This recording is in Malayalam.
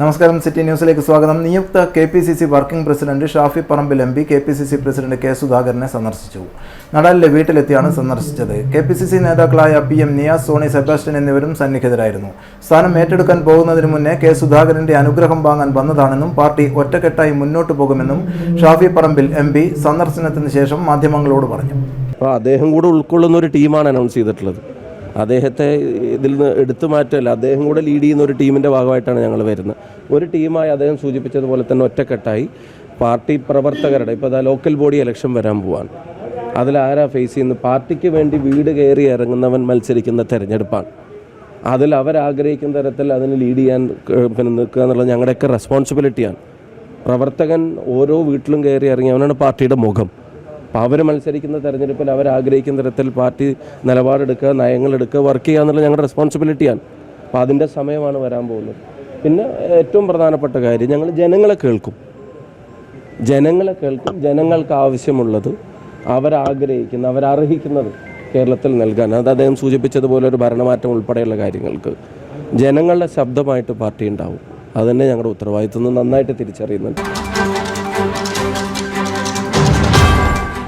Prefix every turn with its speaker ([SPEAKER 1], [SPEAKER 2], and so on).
[SPEAKER 1] നമസ്കാരം സിറ്റി ന്യൂസിലേക്ക് സ്വാഗതം. നിയുക്ത K P C C working president Shafi Parambil M P K P C C president K സുധാകരനെ സന്ദർശിച്ചു. നടാലിലെ വീട്ടിലെത്തിയാണ് സന്ദർശിച്ചത്. കെ പി സി സി നേതാക്കളായ പി എം നിയാസ് സോണി സെബാസ്റ്റ്യൻ എന്നിവരും സന്നിഹിതരായിരുന്നു. സ്ഥാനം ഏറ്റെടുക്കാൻ പോകുന്നതിന് മുന്നേ കെ സുധാകരന്റെ അനുഗ്രഹം വാങ്ങാൻ വന്നതാണെന്നും പാർട്ടി ഒറ്റക്കെട്ടായി മുന്നോട്ടു പോകുമെന്നും ഷാഫി പറമ്പിൽ എം പി സന്ദർശനത്തിന് ശേഷം മാധ്യമങ്ങളോട് പറഞ്ഞു.
[SPEAKER 2] അപ്പോൾ അദ്ദേഹം കൂടെ ഉൾക്കൊള്ളുന്ന ഒരു ടീമാണ് അനൗൺസ് ചെയ്തിട്ടുള്ളത്. അദ്ദേഹത്തെ ഇതിൽ നിന്ന് എടുത്തു മാറ്റല്ല അദ്ദേഹം കൂടെ ലീഡ് ചെയ്യുന്ന ഒരു ടീമിന്റെ ഭാഗമായിട്ടാണ് ഞങ്ങൾ വരുന്നത്. ഒരു ടീമായി അദ്ദേഹം സൂചിപ്പിച്ചതുപോലെ തന്നെ ഒറ്റക്കെട്ടായി. പാർട്ടി പ്രവർത്തകരുടെ ഇപ്പോൾ അതാ ലോക്കൽ ബോഡി ഇലക്ഷൻ വരാൻ പോവാണ്. അതിൽ ആരാ ഫേസ് ചെയ്യുന്നത്? പാർട്ടിക്ക് വേണ്ടി വീട് കയറി ഇറങ്ങുന്നവൻ മത്സരിക്കുന്ന തെരഞ്ഞെടുപ്പാണ്. അതിൽ അവരാഗ്രഹിക്കുന്ന തരത്തിൽ അതിന് ലീഡ് ചെയ്യാൻ പിന്നെ നിൽക്കുക എന്നുള്ളത് ഞങ്ങളുടെയൊക്കെ റെസ്പോൺസിബിലിറ്റിയാണ് പ്രവർത്തകൻ ഓരോ വീട്ടിലും കയറി ഇറങ്ങിയവനാണ് പാർട്ടിയുടെ മുഖം. അപ്പോൾ അവർ മത്സരിക്കുന്ന തെരഞ്ഞെടുപ്പിൽ അവർ ആഗ്രഹിക്കുന്ന തരത്തിൽ പാർട്ടി നിലപാടെടുക്കുക നയങ്ങളെടുക്കുക വർക്ക് ചെയ്യുക എന്നുള്ള ഞങ്ങളുടെ റെസ്പോൺസിബിലിറ്റിയാണ് അപ്പോൾ അതിന്റെ സമയമാണ് വരാൻ പോകുന്നത്. പിന്നെ ഏറ്റവും പ്രധാനപ്പെട്ട കാര്യം ഞങ്ങൾ ജനങ്ങളെ കേൾക്കും. ജനങ്ങളെ കേൾക്കും ജനങ്ങൾക്ക് ആവശ്യമുള്ളത് അവരാഗ്രഹിക്കുന്ന അവരർഹിക്കുന്നത് കേരളത്തിൽ നൽകാൻ. അത് അദ്ദേഹം സൂചിപ്പിച്ചതുപോലെ ഒരു ഭരണമാറ്റം ഉൾപ്പെടെയുള്ള കാര്യങ്ങൾക്ക് ജനങ്ങളുടെ ശബ്ദമായിട്ട് പാർട്ടി ഉണ്ടാവും. അതുതന്നെ ഞങ്ങളുടെ ഉത്തരവാദിത്വം നന്നായിട്ട് തിരിച്ചറിയുന്നുണ്ട്.